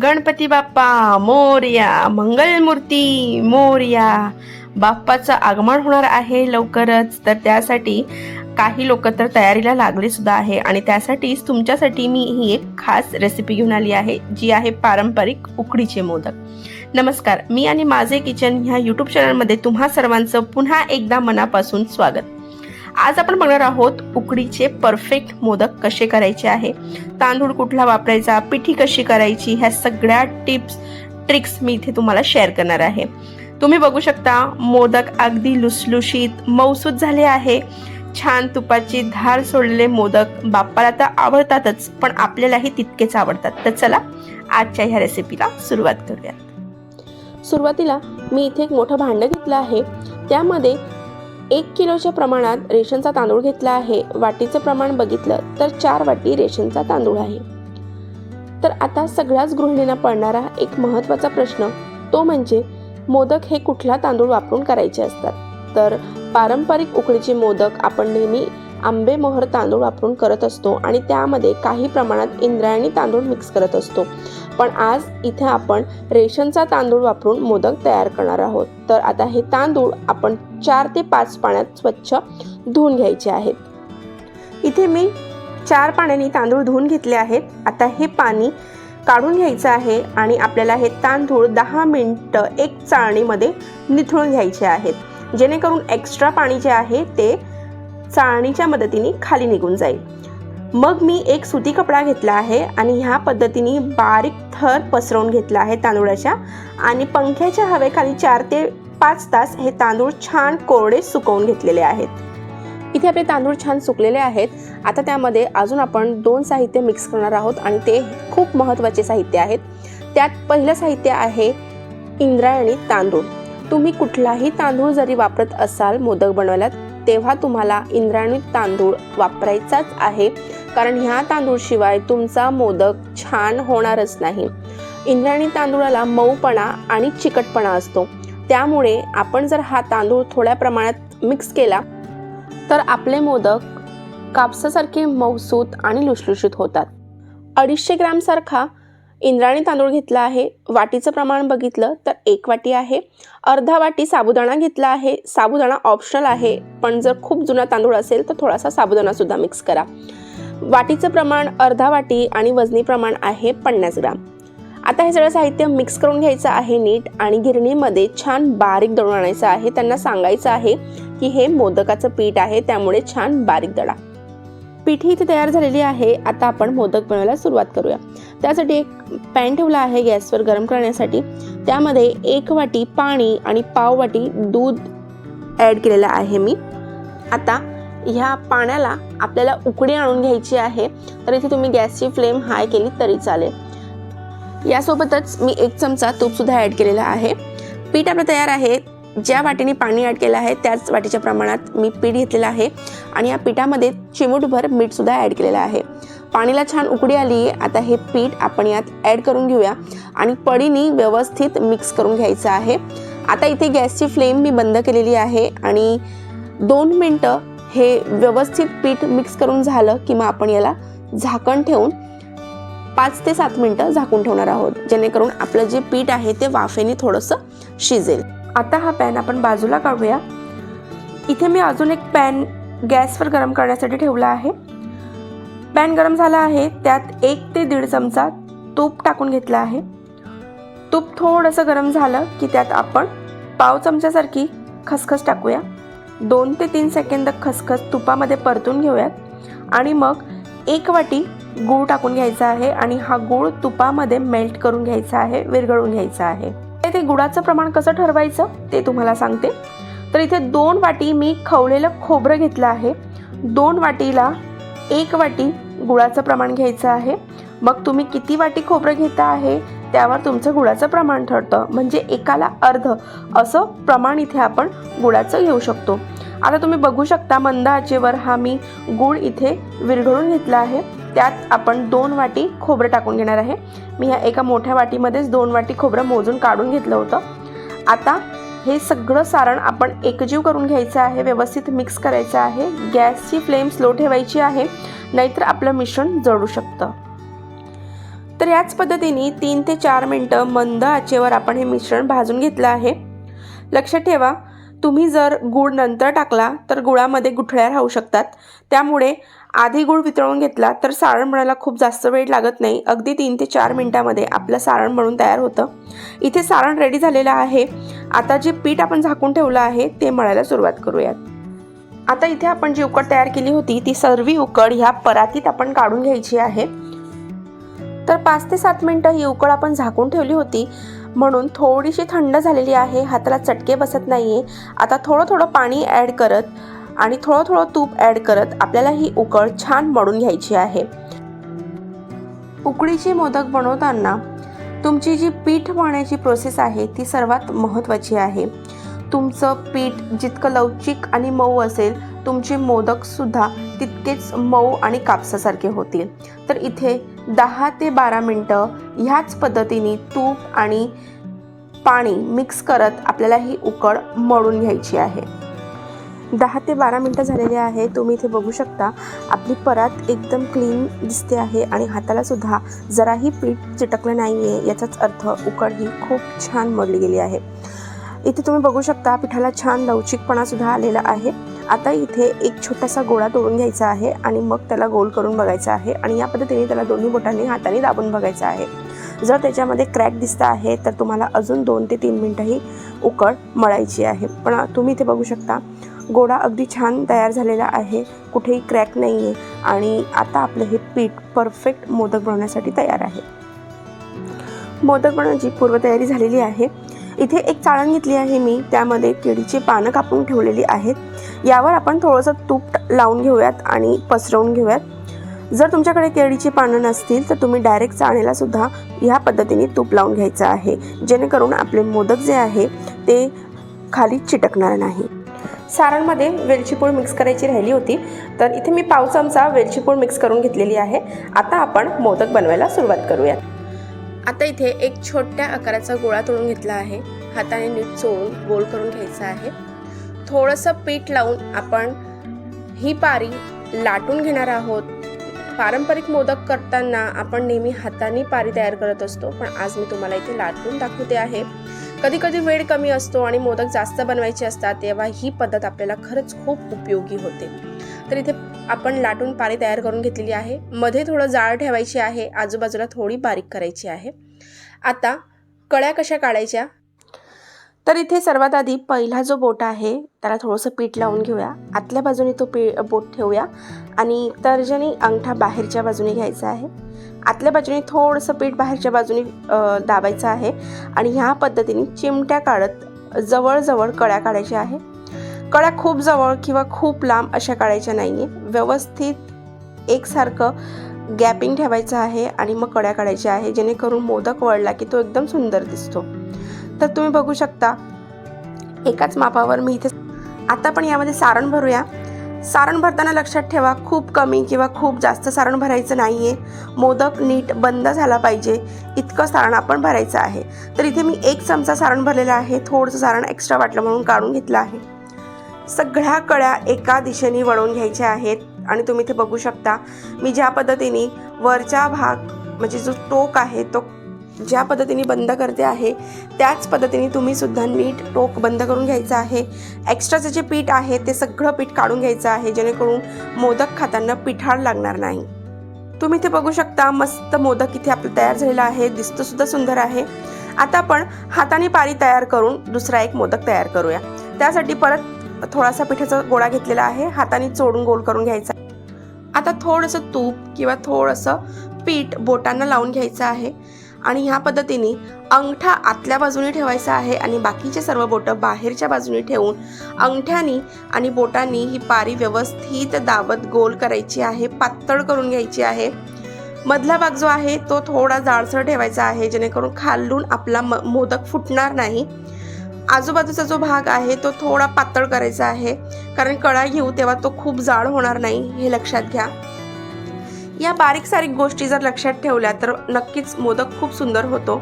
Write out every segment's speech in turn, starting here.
गणपती बाप्पा मोर्या मंगलमूर्ती मोर्या. बाप्पाचं आगमन होणार आहे लवकरच. तर त्यासाठी काही लोक तर तयारीला लागले सुद्धा आहे. आणि त्यासाठीच तुमच्यासाठी मी ही एक खास रेसिपी घेऊन आली आहे जी आहे पारंपरिक उकडीचे मोदक. नमस्कार मी आणि माझे किचन ह्या यूट्यूब चॅनलमध्ये तुम्हा सर्वांचं पुन्हा एकदा मनापासून स्वागत. आज आपण बघणार आहोत उकडीचे परफेक्ट मोदक कसे करायचे आहे. तांदूळ कुठला वापरायचा पिठी कशी करायची ह्या सगळ्या टिप्स ट्रिक्स मी इथे तुम्हाला शेअर करणार आहे. तुम्ही बघू शकता मोदक अगदी लुसलुशीत मौसूद झाले आहे. छान तुपाची धार सोडलेले मोदक बाप्पाला तर आवडतातच पण आपल्यालाही तितकेच आवडतात. तर चला आजच्या ह्या रेसिपीला सुरुवात करूयात. सुरुवातीला मी इथे एक मोठं भांडं घेतलं आहे. त्यामध्ये एक किलोच्या प्रमाणात रेशनचा तांदूळ घेतला आहे. वाटीचं प्रमाण बघितलं तर चार वाटी रेशनचा तांदूळ आहे. तर आता सगळ्याच गृहिणींना पडणारा एक महत्त्वाचा प्रश्न तो म्हणजे मोदक हे कुठला तांदूळ वापरून करायचे असतात? तर पारंपरिक उकडीचे मोदक आपण नेहमी आंबे मोहर तांदूळ वापरून करत असतो आणि त्यामध्ये काही प्रमाणात इंद्रायणी तांदूळ मिक्स करत असतो. पण आज इथे आपण रेशनचा तांदूळ वापरून मोदक तयार करणार आहोत. तर आता हे तांदूळ आपण चार ते पाच पाण्यात स्वच्छ धुवून घ्यायचे आहेत. इथे मी चार पाण्याने तांदूळ धुवून घेतले आहेत. आता हे पाणी काढून घ्यायचं आहे आणि आपल्याला हे तांदूळ दहा मिनटं एक चाळणीमध्ये निथळून घ्यायचे आहेत. जेणेकरून एक्स्ट्रा पाणी जे आहे ते चाळणीच्या मदतीने खाली निघून जाईल. मग मी एक सुती कपडा घेतला आहे आणि ह्या पद्धतीने बारीक थर पसरवून घेतला आहे तांदूळाच्या. आणि पंख्याच्या हवेखाली चार ते पाच तास हे तांदूळ छान कोरडे सुकवून घेतलेले आहेत. इथे आपले तांदूळ छान सुकलेले आहेत. आता त्यामध्ये अजून आपण दोन साहित्य मिक्स करणार आहोत आणि ते खूप महत्त्वाचे साहित्य आहेत. त्यात पहिलं साहित्य आहे इंद्रायणी तांदूळ. तुम्ही कुठलाही तांदूळ जरी वापरत असाल मोदक बनवायला तेव्हा तुम्हाला इंद्रायणी तांदूळ वापरायचाच आहे. कारण ह्या तांदूळशिवाय तुमचा मोदक छान होणारच नाही. इंद्रायणी तांदूळाला मऊपणा आणि चिकटपणा असतो. त्यामुळे आपण जर हा तांदूळ थोड्या प्रमाणात मिक्स केला तर आपले मोदक कापसासारखे मऊसूत आणि लुसलुशीत होतात. अडीचशे ग्रॅमसारखा इंद्रायणी तांदूळ घेतला आहे वाटीचं प्रमाण बघितलं तर एक वाटी आहे अर्धा वाटी साबुदाणा घेतला आहे साबुदाणा ऑप्शनल आहे पण जर खूप जुना तांदूळ असेल तर थोडासा साबुदाणासुद्धा मिक्स करा. वाटीचं प्रमाण अर्धा वाटी आणि वजनी प्रमाण आहे पन्नास ग्राम. आता हे सगळं साहित्य मिक्स करून घ्यायचं आहे नीट आणि गिरणीमध्ये छान बारीक दळून आणायचं आहे. त्यांना सांगायचं आहे की हे मोदकाचं पीठ आहे त्यामुळे छान बारीक दळा. पिठी इथे तयार झालेली आहे. आता आपण मोदक बनवायला सुरुवात करूया. त्यासाठी एक पॅन ठेवला आहे गॅसवर गरम करण्यासाठी. त्यामध्ये एक वाटी पाणी आणि पाव वाटी दूध ॲड केलेलं आहे मी. आता ह्या पाण्याला आपल्याला उकडी आणून घ्यायची आहे. तर इथे तुम्ही गॅसची फ्लेम हाय केली तरी चालेल. यासोबतच मी एक चमचा तूपसुद्धा ॲड केलेला आहे. पीठ आपलं तयार आहे. ज्या वाटीने पाणी ॲड केलं आहे त्याच वाटीच्या प्रमाणात मी पीठ घेतलेलं आहे आणि या पिठामध्ये चिमूटभर मीठसुद्धा ॲड केलेलं आहे. पाणीला छान उकडी आली आता हे पीठ आपण यात ॲड करून घेऊया आणि पडीनी व्यवस्थित मिक्स करून घ्यायचं आहे. आता इथे गॅसची फ्लेम मी बंद केलेली आहे आणि दोन मिनटं हे व्यवस्थित पीठ मिक्स करून झालं की मग आपण याला झाकण ठेवून पाच ते सात मिनटं झाकून ठेवणार आहोत जेणेकरून आपलं जे पीठ आहे ते वाफेने थोडंसं शिजेल. आता हा पॅन आपण बाजूला काढूया. इथे मी अजून एक पॅन गॅसवर गरम करण्यासाठी ठेवला आहे. पॅन गरम झाला आहे त्यात एक ते दीड चमचा तूप टाकून घेतला आहे. तूप थोडंसं गरम झालं की त्यात आपण पाव चमच्यासारखी खसखस टाकूया. दोन ते तीन सेकंद खसखस तुपामध्ये परतून घेऊयात. आणि मग एक वाटी गूळ टाकून घ्यायचा आहे आणि हा गूळ तुपामध्ये मेल्ट करून घ्यायचा आहे विरघळून घ्यायचा आहे. ते गुळाचं प्रमाण कसं ठरवायचं ते तुम्हाला सांगते. तर इथे दोन वाटी मी खवलेलं खोबरं घेतलं आहे. दोन वाटीला एक वाटी गुळाचं प्रमाण घ्यायचं आहे. मग तुम्ही किती वाटी खोबरं घेता आहे त्यावर तुमचं गुळाचं प्रमाण ठरतं. म्हणजे एकाला अर्ध. असं प्रमाण इथे आपण गुळाचं घेऊ शकतो. आता तुम्ही बघू शकता मंद आचेवर हा मी गूळ इथे विरघळून घेतला आहे. त्यात आपण दोन वाटी खोबरं टाकून घेणार आहे. मी ह्या एका मोठ्या वाटीमध्येच दोन वाटी खोबरं मोजून काढून घेतलं होतं. आता हे सगळं सारण आपण एकजीव करून घ्यायचं आहे व्यवस्थित मिक्स करायचं आहे. गॅसची फ्लेम स्लो ठेवायची आहे नाहीतर आपलं मिश्रण जळू शकतं. तर याच पद्धतीने तीन ते चार मिनटं मंद आचेवर आपण हे मिश्रण भाजून घेतलं आहे. लक्षात ठेवा तुम्ही जर गूळ नंतर टाकला तर गुळामध्ये गुठळ्या राहू शकतात. त्यामुळे आधी गूळ वितळून घेतला तर सारण बनायला खूप जास्त वेळ लागत नाही. अगदी तीन ते चार मिनटामध्ये आपलं सारण बनून तयार होतं. इथे सारण रेडी झालेलं आहे. आता जे पीठ आपण झाकून ठेवलं आहे ते मळायला सुरुवात करूयात. आता इथे आपण जी उकड तयार केली होती ती सर्वी उकड ह्या परातीत आपण काढून घ्यायची आहे. तर पाच ते सात मिनटं ही उकड आपण झाकून ठेवली होती. म्हणून थोडीशी थंड झालेली आहे हाताला चटके बसत नाहीये. आता थोडं थोडं पाणी ॲड करत आणि थोडं थोडं तूप ॲड करत आपल्याला ही उकळ छान मळून घ्यायची आहे. उकडीचे मोदक बनवताना तुमची जी पीठ मळण्याची प्रोसेस आहे ती सर्वात महत्त्वाची आहे. तुमचं पीठ जितकं लवचिक आणि मऊ असेल तुमचे मोदकसुद्धा तितकेच मऊ आणि कापसासारखे होतील. तर इथे दहा ते बारा मिनटं ह्याच पद्धतीने तूप आणि पाणी मिक्स करत आपल्याला ही उकड मळून घ्यायची आहे. दहा ते बारा मिनटं झालेली आहे. तुम्ही इथे बघू शकता आपली परात एकदम क्लीन दिसते आहे आणि हातालासुद्धा जराही पीठ चिटकलं नाही आहे याचाच अर्थ उकड ही खूप छान मळली गेली आहे. इथे तुम्ही बघू शकता पिठाला छान लवचिकपणासुद्धा आलेला आहे. आता इथे एक छोटासा गोळा तोडून घ्यायचा आहे आणि मग त्याला गोल करून बघायचा आहे आणि या पद्धतीने त्याला दोन्ही बोटांनी हाताने दाबून बघायचं आहे. जर त्याच्यामध्ये क्रॅक दिसत आहे तर तुम्हाला अजून दोन ते तीन मिनटंही उकळ मळायची आहे. पण तुम्ही इथे बघू शकता गोळा अगदी छान तयार झालेला आहे. कुठेही क्रॅक नाही आहे आणि आता आपलं हे पीठ परफेक्ट मोदक बनवण्यासाठी तयार आहे. मोदक बनवण्याची पूर्वतयारी झालेली आहे. इथे एक चाळण घेतली आहे मी. त्यामध्ये केळीची पानं कापून ठेवलेली आहेत. यावर आपण थोडंसं तूप लावून घेऊयात आणि पसरवून घेऊयात. जर तुमच्याकडे केळीची पानं नसतील तर तुम्ही डायरेक्ट चाळणीला सुद्धा ह्या पद्धतीने तूप लावून घ्यायचं आहे. जेणेकरून आपले मोदक जे आहे ते खाली चिटकणार नाही. सारणमध्ये वेलची पूड मिक्स करायची राहिली होती तर इथे मी पाव चमचा वेलची पूड मिक्स करून घेतलेली आहे. आता आपण मोदक बनवायला सुरुवात करूयात. आता इथे एक छोट्या आकाराचा गोळा तोडून घेतला आहे. हाताने नीट चोळून गोल करून घ्यायचा आहे. थोडंसं पीठ लावून आपण ही पारी लाटून घेणार आहोत. पारंपरिक मोदक करताना आपण नेहमी हाताने पारी तयार करत असतो पण आज मी तुम्हाला इथे लाटून दाखवते आहे. कधी कधी वेळ कमी असतो आणि मोदक जास्त बनवायचे असतात तेव्हा ही पद्धत आपल्याला खरंच खूप उपयोगी होते. तर इथे आपण लाटून पारी तयार करून घेतलेली आहे. मध्ये थोडं जाळ ठेवायची आहे. आजूबाजूला थोडी बारीक करायची आहे. आता कळ्या कशा काढायच्या? तर इथे सर्वात आधी पहिला जो बोट आहे त्याला थोडंसं पीठ लावून घेऊया. आतल्या बाजूने तो पी बोट ठेवूया. आणि तर्जनी अंगठा बाहेरच्या बाजूने घ्यायचा आहे. आतल्या बाजूने थोडंसं पीठ बाहेरच्या बाजूने दाबायचं आहे. आणि ह्या पद्धतीने चिमट्या काढत जवळजवळ कळ्या काढायच्या आहे. कळ्या खूप जवळ किंवा खूप लांब अशा काढायच्या नाही आहे व्यवस्थित एकसारखं गॅपिंग ठेवायचं आहे आणि मग कड्या काढायच्या आहे जेणेकरून मोदक वळला की तो एकदम सुंदर दिसतो. तर तुम्ही बघू शकता एकाच मापावर मी इथे आता पण यामध्ये सारण भरूया. सारण भरताना लक्षात ठेवा खूप कमी किंवा खूप जास्त सारण भरायचं नाही आहे मोदक नीट बंद झाला पाहिजे इतकं सारण आपण भरायचं आहे. तर इथे मी एक चमचा सारण भरलेला आहे थोडंसं सारण एक्स्ट्रा वाटलं म्हणून काढून घेतलं आहे. सगळ्या कळ्या एका दिशेने वळवून घ्यायच्या आहेत. आणि तुम्ही इथे बघू शकता मी ज्या पद्धतीने वरचा भाग म्हणजे जो टोक आहे तो ज्या पद्धतीने बंद करते आहे त्याच पद्धतीने तुम्ही सुद्धा नीट टोक बंद करून घ्यायचं आहे. एक्स्ट्राचं जे पीठ आहे ते सगळं पीठ काढून घ्यायचं आहे जेणेकरून मोदक खाताना पिठाळ लागणार नाही. तुम्ही इथे बघू शकता मस्त मोदक इथे आपलं तयार झालेला आहे दिसतो सुद्धा सुंदर आहे. आता आपण हाताने पारी तयार करून दुसरा एक मोदक तयार करूया. त्यासाठी परत थोडासा पिठाचा गोळा घेतलेला आहे. हाताने चोडून गोल करून घ्यायचा आता थोडंसं तूप किंवा थोडंसं पीठ बोटांना लावून घ्यायचं आहे. आणि ह्या पद्धतीने अंगठा आतल्या बाजूने ठेवायचा आहे आणि बाकीचे सर्व बोटं बाहेरच्या बाजूने ठेवून अंगठ्यानी आणि बोटांनी ही पारी व्यवस्थित दाबत गोल करायची आहे. पातळ करून घ्यायची आहे. मधला भाग जो आहे तो थोडा जाडसर ठेवायचा आहे जेणेकरून खालून आपला म मोदक फुटणार नाही. आजूबाजूचा जो भाग आहे तो थोडा पातळ करायचा आहे. कारण कळा घेऊ तेव्हा तो खूप जाड होणार नाही हे लक्षात घ्या. या बारीक सारीक गोष्टी जर लक्षात ठेवल्या तर नक्कीच मोदक खूप सुंदर होतो.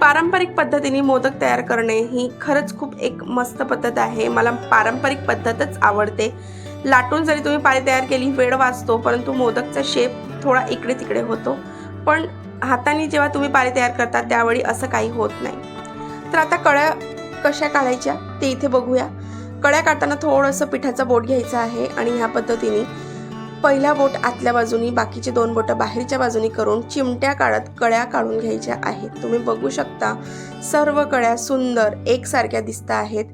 पारंपरिक पद्धतीने मोदक तयार करणे ही खरंच खूप एक मस्त पद्धत आहे. मला पारंपरिक पद्धतच आवडते. लाटून जरी तुम्ही पाळी तयार केली वेळ वाचतो परंतु मोदकचा शेप थोडा इकडे तिकडे होतो. पण हाताने जेव्हा तुम्ही पाळी तयार करता त्यावेळी असं काही होत नाही. तर आता कळ्या कशा काढायच्या ते इथे बघूया. कळ्या काढताना थोडंसं पिठाचं बोट घ्यायचं आहे आणि ह्या पद्धतीने पहिला बोट आतल्या बाजूनी बाकीचे दोन बोटं बाहेरच्या बाजूनी करून चिमट्या काढत कळ्या काढून घ्यायच्या आहेत. तुम्ही बघू शकता सर्व कळ्या सुंदर एकसारख्या दिसत आहेत.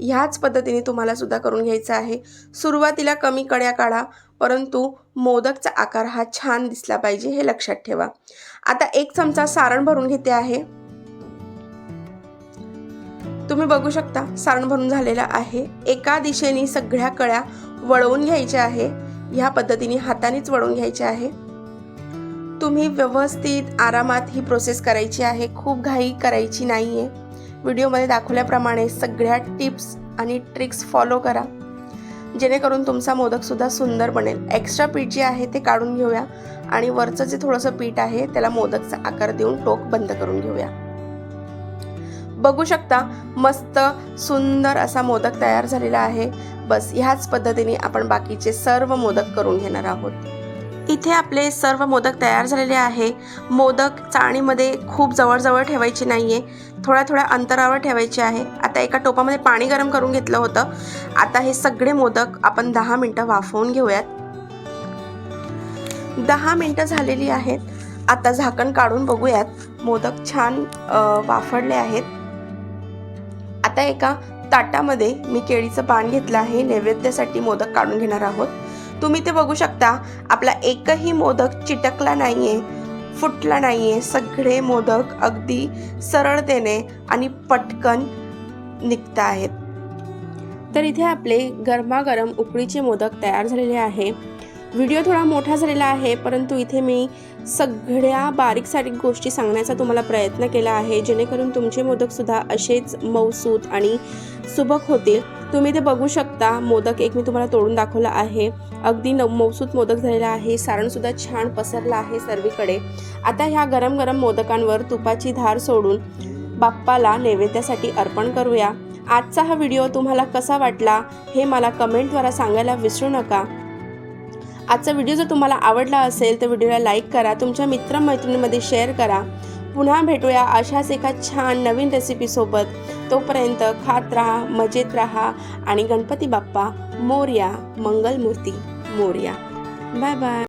ह्याच पद्धतीने तुम्हाला सुद्धा करून घ्यायचं आहे. सुरुवातीला कमी कड्या काढा परंतु मोदकचा आकार हा छान दिसला पाहिजे हे लक्षात ठेवा. आता एक चमचा सारण भरून घेते आहे. तुम्ही बघू शकता सारण भरून झालेला आहे. एका दिशेने सगळ्या कळ्या वळवून घ्यायच्या आहे. ह्या पद्धतीने हातानेच वळवून घ्यायचे आहे. तुम्ही व्यवस्थित आरामात ही प्रोसेस करायची आहे. खूप घाई करायची नाही आहे व्हिडिओमध्ये दाखवल्याप्रमाणे सगळ्या टिप्स आणि ट्रिक्स फॉलो करा. जेणेकरून तुमचा मोदकसुद्धा सुंदर बनेल. एक्स्ट्रा पीठ जे आहे ते काढून घेऊया. आणि वरचं जे थोडंसं पीठ आहे त्याला मोदकचा आकार देऊन टोक बंद करून घेऊया. बघू शकता मस्त सुंदर असा मोदक तयार झालेला आहे. बस ह्याच पद्धतीने आपण बाकीचे सर्व मोदक करून घेणार आहोत. इथे आपले सर्व मोदक तयार झालेले आहे. मोदक चाळणीमध्ये खूप जवळजवळ ठेवायची नाही आहे थोड्या थोड्या अंतरावर ठेवायचे आहे. आता एका टोपामध्ये पाणी गरम करून घेतलं होतं. आता हे सगळे मोदक आपण दहा मिनटं वाफवून घेऊयात. दहा मिनटं झालेली आहेत. आता झाकण काढून बघूयात. मोदक छान वाफडले आहेत. आता एका ताटामध्ये मी केळीचं पान घेतलं आहे. नैवेद्यासाठी मोदक काढून घेणार आहोत. तुम्ही ते बघू शकता. आपला एकही मोदक चिटकला नाहीये फुटला नाहीये. सगळे मोदक अगदी सरळतेने आणि पटकन निघत आहेत. तर इथे आपले गरमागरम उकळीचे मोदक तयार झालेले आहे. व्हिडिओ थोडा मोठा झालेला आहे परंतु इथे मी सगळ्या बारीक सारीक गोष्टी सांगण्याचा तुम्हाला प्रयत्न केला आहे जेणेकरून तुमचे मोदकसुद्धा असेच मऊसूत आणि सुबक होतील. तुम्ही ते बघू शकता मोदक एक मी तुम्हाला तोडून दाखवला आहे. अगदी न मौसूत मोदक झालेला आहे सारणसुद्धा छान पसरला आहे सर्वीकडे. आता ह्या गरम गरम मोदकांवर तुपाची धार सोडून बाप्पाला नैवेद्यासाठी अर्पण करूया. आजचा हा व्हिडिओ तुम्हाला कसा वाटला हे मला कमेंटद्वारा सांगायला विसरू नका. आजचा व्हिडिओ जर तुम्हाला आवडला असेल तर व्हिडिओला लाईक करा तुमच्या मित्रमैत्रिणीमध्ये शेअर करा. पुन्हा भेटूया अशाच एका छान नवीन रेसिपीसोबत तोपर्यंत खात राहा मजेत राहा आणि गणपती बाप्पा मोर्या मंगलमूर्ती मोर्या. Bye bye.